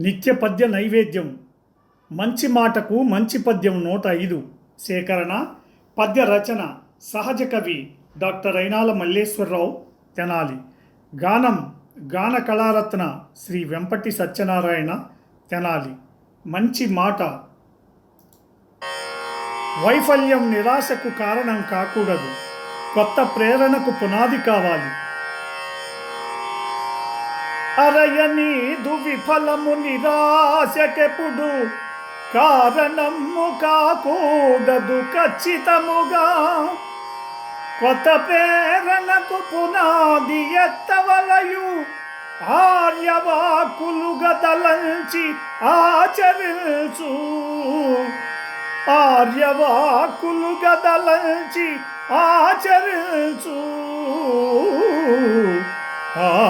నిత్య పద్య నైవేద్యం. మంచి మాటకు మంచి పద్యం నూట ఐదు. సేకరణ పద్య రచన సహజ కవి డాక్టర్ అయినాల మల్లేశ్వరరావు తెనాలి. గానం గాన కళారత్న శ్రీ వెంపటి సత్యనారాయణ తెనాలి. మంచి మాట. వైఫల్యం నిరాశకు కారణం కాకూడదు. కొత్త ప్రేరణకు పునాది కావాలి. అరయనీదు విఫలము నిరాశకెప్పుడు కారణము కాకూడదు ఖచ్చితముగా. కొత్త ప్రేరణకు పునాది ఎత్తవలయు ఆర్యవాకులుగా తలంచి ఆచరించు. ఆర్యవాకులుగా తలంచి ఆచరించు. ఆ